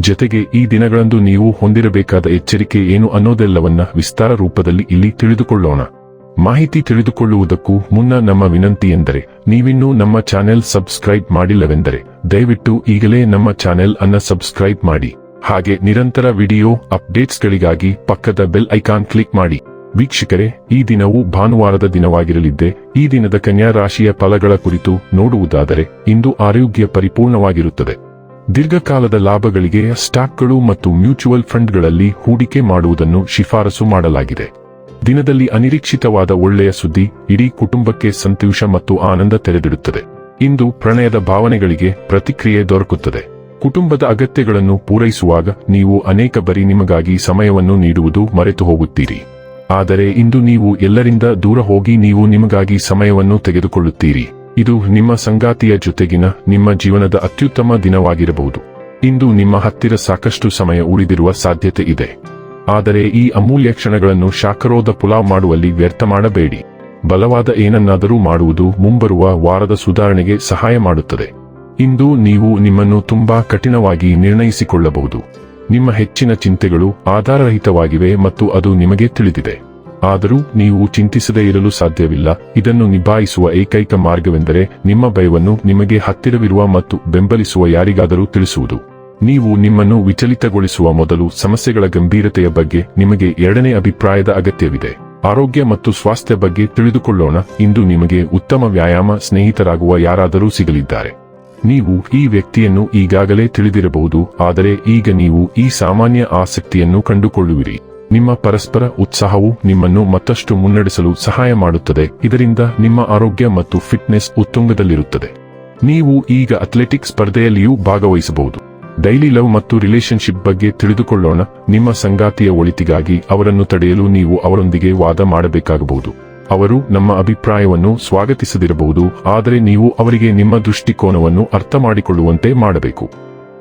ಜೊತೆಗೆ ಈ ದಿನಗಳಂದು ನೀವು ಹೊಂದಿರಬೇಕಾದ ಎಚ್ಚರಿಕೆ ಏನು ಅನ್ನೋದೆಲ್ಲವನ್ನ ವಿಸ್ತಾರ ರೂಪದಲ್ಲಿ ಇಲ್ಲಿ ತಿಳಿದುಕೊಳ್ಳೋಣ. ಮಾಹಿತಿ ತಿಳಿದುಕೊಳ್ಳುವುದಕ್ಕೂ ಮುನ್ನ ನಮ್ಮ ವಿನಂತಿ ಎಂದರೆ, ನೀವಿನ್ನೂ ನಮ್ಮ ಚಾನೆಲ್ ಸಬ್ಸ್ಕ್ರೈಬ್ ಮಾಡಿಲ್ಲವೆಂದರೆ, ದಯವಿಟ್ಟು ಈಗಲೇ ನಮ್ಮ ಚಾನೆಲ್ ಅನ್ನ ಸಬ್ಸ್ಕ್ರೈಬ್ ಮಾಡಿ. ಹಾಗೆ ನಿರಂತರ ವಿಡಿಯೋ ಅಪ್ಡೇಟ್ಸ್ಗಳಿಗಾಗಿ ಪಕ್ಕದ ಬೆಲ್ ಐಕಾನ್ ಕ್ಲಿಕ್ ಮಾಡಿ. ವೀಕ್ಷಕರೇ, ಈ ದಿನವು ಭಾನುವಾರದ ದಿನವಾಗಿರಲಿದ್ದೆ, ಈ ದಿನದ ಕನ್ಯಾ ರಾಶಿಯ ಫಲಗಳ ಕುರಿತು ನೋಡುವುದಾದರೆ, ಇಂದು ಆರೋಗ್ಯ ಪರಿಪೂರ್ಣವಾಗಿರುತ್ತದೆ. ದೀರ್ಘಕಾಲದ ಲಾಭಗಳಿಗೆ ಸ್ಟಾಕ್ಗಳು ಮತ್ತು ಮ್ಯೂಚುವಲ್ ಫಂಡ್ಗಳಲ್ಲಿ ಹೂಡಿಕೆ ಮಾಡುವುದನ್ನು ಶಿಫಾರಸು ಮಾಡಲಾಗಿದೆ. ದಿನದಲ್ಲಿ ಅನಿರೀಕ್ಷಿತವಾದ ಒಳ್ಳೆಯ ಸುದ್ದಿ, ಇಡೀ ಕುಟುಂಬಕ್ಕೆ ಸಂತೋಷ ಮತ್ತು ಆನಂದ ತೆರೆದಿಡುತ್ತದೆ. ಇಂದು ಪ್ರಣಯದ ಭಾವನೆಗಳಿಗೆ ಪ್ರತಿಕ್ರಿಯೆ ದೊರಕುತ್ತದೆ. ಕುಟುಂಬದ ಅಗತ್ಯಗಳನ್ನು ಪೂರೈಸುವಾಗ ನೀವು ಅನೇಕ ಬರಿ ನಿಮಗಾಗಿ ಸಮಯವನ್ನು ನೀಡುವುದು ಮರೆತು ಹೋಗುತ್ತೀರಿ ಆದರೆ ಇಂದು ನೀವು ಎಲ್ಲರಿಂದ ದೂರ ಹೋಗಿ ನೀವು ನಿಮಗಾಗಿ ಸಮಯವನ್ನು ತೆಗೆದುಕೊಳ್ಳುತ್ತೀರಿ. ಇದು ನಿಮ್ಮ ಸಂಗಾತಿಯ ಜೊತೆಗಿನ ನಿಮ್ಮ ಜೀವನದ ಅತ್ಯುತ್ತಮ ದಿನವಾಗಿರಬಹುದು. ಇಂದು ನಿಮ್ಮ ಹತ್ತಿರ ಸಾಕಷ್ಟು ಸಮಯ ಉಳಿದಿರುವ ಸಾಧ್ಯತೆ ಇದೆ. ಆದರೆ ಈ ಅಮೂಲ್ಯ ಕ್ಷಣಗಳನ್ನು ಶಾಖರೋಧ ಪುಲಾವ್ ಮಾಡುವಲ್ಲಿ ವ್ಯರ್ಥ ಮಾಡಬೇಡಿ. ಬಲವಾದ ಏನನ್ನಾದರೂ ಮಾಡುವುದು ಮುಂಬರುವ ವಾರದ ಸುಧಾರಣೆಗೆ ಸಹಾಯ ಮಾಡುತ್ತದೆ. ಇಂದು ನೀವು ನಿಮ್ಮನ್ನು ತುಂಬಾ ಕಠಿಣವಾಗಿ ನಿರ್ಣಯಿಸಿಕೊಳ್ಳಬಹುದು. ನಿಮ್ಮ ಹೆಚ್ಚಿನ ಚಿಂತೆಗಳು ಆಧಾರರಹಿತವಾಗಿವೆ ಮತ್ತು ಅದು ನಿಮಗೆ ತಿಳಿದಿದೆ. ಆದರೂ ನೀವು ಚಿಂತಿಸದೇ ಇರಲು ಸಾಧ್ಯವಿಲ್ಲ. ಇದನ್ನು ನಿಭಾಯಿಸುವ ಏಕೈಕ ಮಾರ್ಗವೆಂದರೆ ನಿಮ್ಮ ಭಯವನ್ನು ನಿಮಗೆ ಹತ್ತಿರವಿರುವ ಮತ್ತು ಬೆಂಬಲಿಸುವ ಯಾರಿಗಾದರೂ ತಿಳಿಸುವುದು. ನೀವು ನಿಮ್ಮನ್ನು ವಿಚಲಿತಗೊಳಿಸುವ ಮೊದಲು ಸಮಸ್ಯೆಗಳ ಗಂಭೀರತೆಯ ಬಗ್ಗೆ ನಿಮಗೆ ಎರಡನೇ ಅಭಿಪ್ರಾಯದ ಅಗತ್ಯವಿದೆ. ಆರೋಗ್ಯ ಮತ್ತು ಸ್ವಾಸ್ಥ್ಯ ಬಗ್ಗೆ ತಿಳಿದುಕೊಳ್ಳೋಣ. ಇಂದು ನಿಮಗೆ ಉತ್ತಮ ವ್ಯಾಯಾಮ ಸ್ನೇಹಿತರಾಗುವ ಯಾರಾದರೂ ಸಿಗಲಿದ್ದಾರೆ. ನೀವು ಈ ವ್ಯಕ್ತಿಯನ್ನು ಈಗಾಗಲೇ ತಿಳಿದಿರಬಹುದು, ಆದರೆ ಈಗ ನೀವು ಈ ಸಾಮಾನ್ಯ ಆಸಕ್ತಿಯನ್ನು ಕಂಡುಕೊಳ್ಳುವಿರಿ. ನಿಮ್ಮ ಪರಸ್ಪರ ಉತ್ಸಾಹವು ನಿಮ್ಮನ್ನು ಮತ್ತಷ್ಟು ಮುನ್ನಡೆಸಲು ಸಹಾಯ ಮಾಡುತ್ತದೆ. ಇದರಿಂದ ನಿಮ್ಮ ಆರೋಗ್ಯ ಮತ್ತು ಫಿಟ್ನೆಸ್ ಉತ್ತುಂಗದಲ್ಲಿರುತ್ತದೆ. ನೀವು ಈಗ ಅಥ್ಲೆಟಿಕ್ ಸ್ಪರ್ಧೆಯಲ್ಲಿಯೂ ಭಾಗವಹಿಸಬಹುದು. ಡೈಲಿ ಲವ್ ಮತ್ತು ರಿಲೇಶನ್ಶಿಪ್ ಬಗ್ಗೆ ತಿಳಿದುಕೊಳ್ಳೋಣ. ನಿಮ್ಮ ಸಂಗಾತಿಯ ಒಳಿತಿಗಾಗಿ ಅವರನ್ನು ತಡೆಯಲು ನೀವು ಅವರೊಂದಿಗೆ ವಾದ ಮಾಡಬೇಕಾಗಬಹುದು. ಅವರು ನಮ್ಮ ಅಭಿಪ್ರಾಯವನ್ನು ಸ್ವಾಗತಿಸದಿರಬಹುದು, ಆದರೆ ನೀವು ಅವರಿಗೆ ನಿಮ್ಮ ದೃಷ್ಟಿಕೋನವನ್ನು ಅರ್ಥ ಮಾಡಿಕೊಳ್ಳುವಂತೆ ಮಾಡಬೇಕು.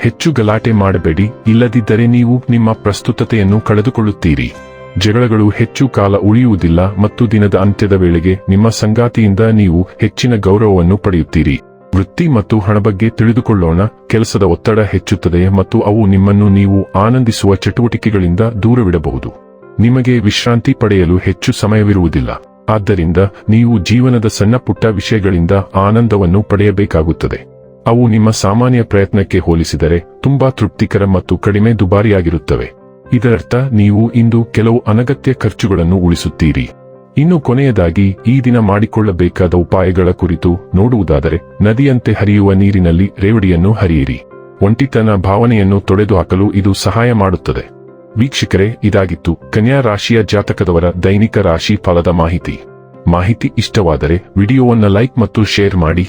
ಹೆಚ್ಚು ಗಲಾಟೆ ಮಾಡಬೇಡಿ, ಇಲ್ಲದಿದ್ದರೆ ನೀವು ನಿಮ್ಮ ಪ್ರಸ್ತುತತೆಯನ್ನು ಕಳೆದುಕೊಳ್ಳುತ್ತೀರಿ. ಜಗಳಗಳು ಹೆಚ್ಚು ಕಾಲ ಉಳಿಯುವುದಿಲ್ಲ ಮತ್ತು ದಿನದ ಅಂತ್ಯದ ವೇಳೆಗೆ ನಿಮ್ಮ ಸಂಗಾತಿಯಿಂದ ನೀವು ಹೆಚ್ಚಿನ ಗೌರವವನ್ನು ಪಡೆಯುತ್ತೀರಿ. ವೃತ್ತಿ ಮತ್ತು ಹಣ ಬಗ್ಗೆ ತಿಳಿದುಕೊಳ್ಳೋಣ, ಕೆಲಸದ ಒತ್ತಡ ಹೆಚ್ಚುತ್ತದೆ ಮತ್ತು ಅವು ನಿಮ್ಮನ್ನು ನೀವು ಆನಂದಿಸುವ ಚಟುವಟಿಕೆಗಳಿಂದ ದೂರವಿಡಬಹುದು. ನಿಮಗೆ ವಿಶ್ರಾಂತಿ ಪಡೆಯಲು ಹೆಚ್ಚು ಸಮಯವಿರುವುದಿಲ್ಲ. ಆದ್ದರಿಂದ ನೀವು ಜೀವನದ ಸಣ್ಣ ಪುಟ್ಟ ವಿಷಯಗಳಿಂದ ಆನಂದವನ್ನು ಪಡೆಯಬೇಕಾಗುತ್ತದೆ. ಅವು ನಿಮ್ಮ ಸಾಮಾನ್ಯ ಪ್ರಯತ್ನಕ್ಕೆ ಹೋಲಿಸಿದರೆ ತುಂಬಾ ತೃಪ್ತಿಕರ ಮತ್ತು ಕಡಿಮೆ ದುಬಾರಿಯಾಗಿರುತ್ತವೆ. ಇದರರ್ಥ, ನೀವು ಇಂದು ಕೆಲವು ಅನಗತ್ಯ ಖರ್ಚುಗಳನ್ನು ಉಳಿಸುತ್ತೀರಿ. ಇನ್ನು ಕೊನೆಯದಾಗಿ, ಈ ದಿನ ಮಾಡಿಕೊಳ್ಳಬೇಕಾದ ಉಪಾಯಗಳ ಕುರಿತು ನೋಡುವುದಾದರೆ, ನದಿಯಂತೆ ಹರಿಯುವ ನೀರಿನಲ್ಲಿ ರೇವಡಿಯನ್ನು ಹರಿಯಿರಿ. ಒಂಟಿತನ ಭಾವನೆಯನ್ನು ತೊಡೆದುಹಾಕಲು ಇದು ಸಹಾಯ ಮಾಡುತ್ತದೆ. ವೀಕ್ಷಕರೇ, ಇದಾಗಿತ್ತು ಕನ್ಯಾ ರಾಶಿಯ ಜಾತಕದವರ ದೈನಿಕ ರಾಶಿ ಫಲದ ಮಾಹಿತಿ. ಮಾಹಿತಿ ಇಷ್ಟವಾದರೆ ವಿಡಿಯೋವನ್ನು ಲೈಕ್ ಮತ್ತು ಶೇರ್ ಮಾಡಿ.